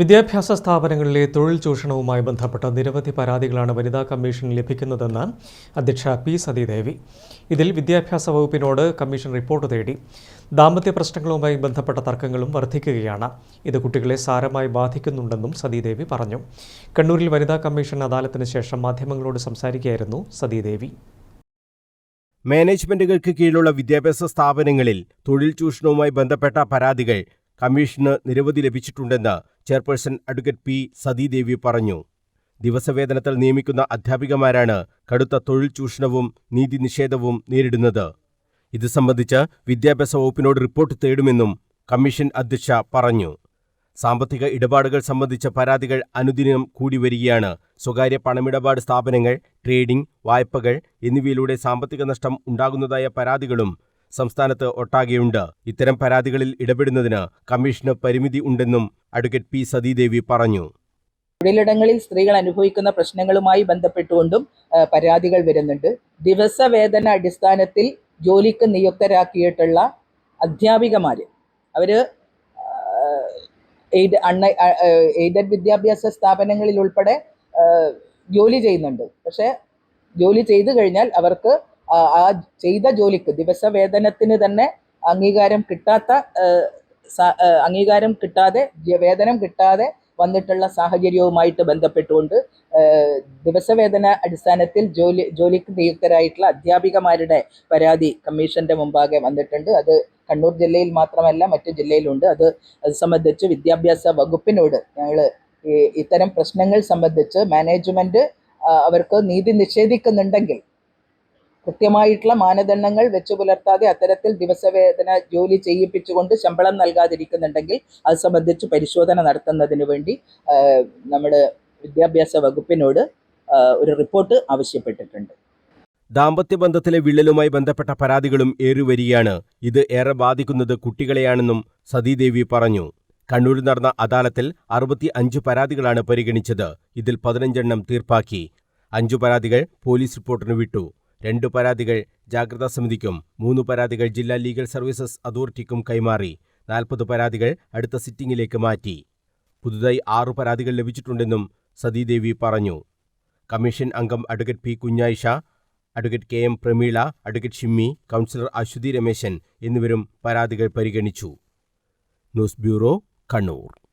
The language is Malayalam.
വിദ്യാഭ്യാസ സ്ഥാപനങ്ങളിലെ തൊഴിൽ ചൂഷണവുമായി ബന്ധപ്പെട്ട നിരവധി പരാതികളാണ് വനിതാ കമ്മീഷൻ ലഭിക്കുന്നതെന്ന് അധ്യക്ഷ പി സതീദേവി. ഇതിൽ വിദ്യാഭ്യാസ വകുപ്പിനോട് കമ്മീഷൻ റിപ്പോർട്ട് തേടി ദാമ്പത്യ പ്രശ്നങ്ങളുമായി ബന്ധപ്പെട്ട തർക്കങ്ങളും വർദ്ധിക്കുകയാണ് ഇത് കുട്ടികളെ സാരമായി ബാധിക്കുന്നുണ്ടെന്നും സതീദേവി പറഞ്ഞു. കണ്ണൂരിൽ വനിതാ കമ്മീഷൻ അദാലത്തിന് ശേഷം മാധ്യമങ്ങളോട് സംസാരിക്കുകയായിരുന്നു സതീദേവി. മാനേജ്മെന്റുകൾക്ക് കീഴിലുള്ള വിദ്യാഭ്യാസ സ്ഥാപനങ്ങളിൽ തൊഴിൽ ചൂഷണവുമായി ബന്ധപ്പെട്ട പരാതികൾ കമ്മീഷന് നിരവധി ലഭിച്ചിട്ടുണ്ടെന്ന് ചെയർപേഴ്സൺ അഡ്വക്കേറ്റ് പി സതീദേവി പറഞ്ഞു. ദിവസവേതനത്തിൽ നിയമിക്കുന്ന അധ്യാപികമാരാണ് കടുത്ത തൊഴിൽ ചൂഷണവും നീതി നിഷേധവും നേരിടുന്നത്. ഇത് സംബന്ധിച്ച് വിദ്യാഭ്യാസ വകുപ്പിനോട് റിപ്പോർട്ട് തേടുമെന്നും കമ്മീഷൻ അധ്യക്ഷ പറഞ്ഞു. സാമ്പത്തിക ഇടപാടുകൾ സംബന്ധിച്ച പരാതികൾ അനുദിനം കൂടി വരികയാണ്. സ്വകാര്യ പണമിടപാട് സ്ഥാപനങ്ങൾ ട്രേഡിംഗ് വായ്പകൾ എന്നിവയിലൂടെ സാമ്പത്തിക നഷ്ടം ഉണ്ടാകുന്നതായ പരാതികളും സംസ്ഥാനത്ത് ഒട്ടാകെയുണ്ട്. ഇത്തരം പരാതികളിൽ ഇടപെടുന്നതിന് കമ്മീഷന് പരിമിതി ഉണ്ടെന്നും അഡ്വക്കേറ്റ് പി സതീദേവി പറഞ്ഞു. തൊഴിലിടങ്ങളിൽ സ്ത്രീകൾ അനുഭവിക്കുന്ന പ്രശ്നങ്ങളുമായി ബന്ധപ്പെട്ടുകൊണ്ടും പരാതികൾ വരുന്നുണ്ട്. ദിവസവേതന അടിസ്ഥാനത്തിൽ ജോലിക്ക് നിയുക്തരാക്കിയിട്ടുള്ള അധ്യാപികമാർ അവർ എയ്ഡഡ് വിദ്യാഭ്യാസ സ്ഥാപനങ്ങളിൽ ഉൾപ്പെടെ ജോലി ചെയ്യുന്നുണ്ട്. പക്ഷേ ജോലി ചെയ്തു കഴിഞ്ഞാൽ അവർക്ക് ആ ചെയ്ത ജോലിക്ക് ദിവസവേതനത്തിന് തന്നെ അംഗീകാരം കിട്ടാത്ത അംഗീകാരം കിട്ടാതെ വേതനം കിട്ടാതെ വന്നിട്ടുള്ള സാഹചര്യവുമായിട്ട് ബന്ധപ്പെട്ടുകൊണ്ട് ദിവസവേതന അടിസ്ഥാനത്തിൽ ജോലി ജോലിക്ക് നിയുക്തരായിട്ടുള്ള അധ്യാപികമാരുടെ പരാതി കമ്മീഷന്റെ മുമ്പാകെ വന്നിട്ടുണ്ട്. അത് കണ്ണൂർ ജില്ലയിൽ മാത്രമല്ല മറ്റു ജില്ലയിലുണ്ട്. അത് അത് സംബന്ധിച്ച് വിദ്യാഭ്യാസ വകുപ്പിനോട് ഞങ്ങൾ ഇത്തരം പ്രശ്നങ്ങൾ സംബന്ധിച്ച് മാനേജ്മെന്റ് അവർക്ക് നീതി നിഷേധിക്കുന്നുണ്ടെങ്കിൽ കൃത്യമായിട്ടുള്ള മാനദണ്ഡങ്ങൾ വെച്ചു പുലർത്താതെ അത്തരത്തിൽ ദിവസവേതന ജോലി ചെയ്യിപ്പിച്ചുകൊണ്ട് ശമ്പളം നൽകാതിരിക്കുന്നുണ്ടെങ്കിൽ അത് സംബന്ധിച്ച് പരിശോധന നടത്തുന്നതിന് വേണ്ടി നമ്മുടെ വിദ്യാഭ്യാസ വകുപ്പിനോട് ഒരു റിപ്പോർട്ട് ആവശ്യപ്പെട്ടിട്ടുണ്ട്. ദാമ്പത്യബന്ധത്തിലെ വിള്ളലുമായി ബന്ധപ്പെട്ട പരാതികളും ഏറിവരികയാണ് ഇത് ഏറെ ബാധിക്കുന്നത് കുട്ടികളെയാണെന്നും സതീദേവി പറഞ്ഞു. കണ്ണൂരിൽ നടന്ന അദാലത്തിൽ അറുപത്തി അഞ്ച് പരാതികളാണ് പരിഗണിച്ചത്. ഇതിൽ പതിനഞ്ചെണ്ണം തീർപ്പാക്കി. അഞ്ചു പരാതികൾ പോലീസ് റിപ്പോർട്ടിന് വിട്ടു. രണ്ടു പരാതികൾ ജാഗ്രതാ സമിതിക്കും മൂന്ന് പരാതികൾ ജില്ലാ ലീഗൽ സർവീസസ് അതോറിറ്റിക്കും കൈമാറി നാൽപ്പത് പരാതികൾ അടുത്ത സിറ്റിംഗിലേക്ക് മാറ്റി. പുതുതായി ആറു പരാതികൾ ലഭിച്ചിട്ടുണ്ടെന്നും സതീദേവി പറഞ്ഞു. കമ്മീഷൻ അംഗം advocate P Kunhayisha advocate K M Prameela advocate Shimmi councillor Ashwathy Rameshan എന്നിവരും പരാതികൾ പരിഗണിച്ചു. News bureau Kannur.